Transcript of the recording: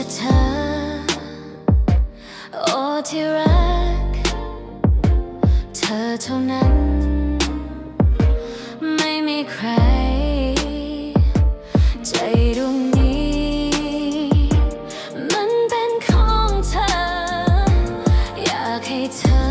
่เธอ โอ้ที่รัก เธอเท่านั้น ไม่มีใคร ใจดวงนี้ มันเป็นของเธอ อยากให้เธอ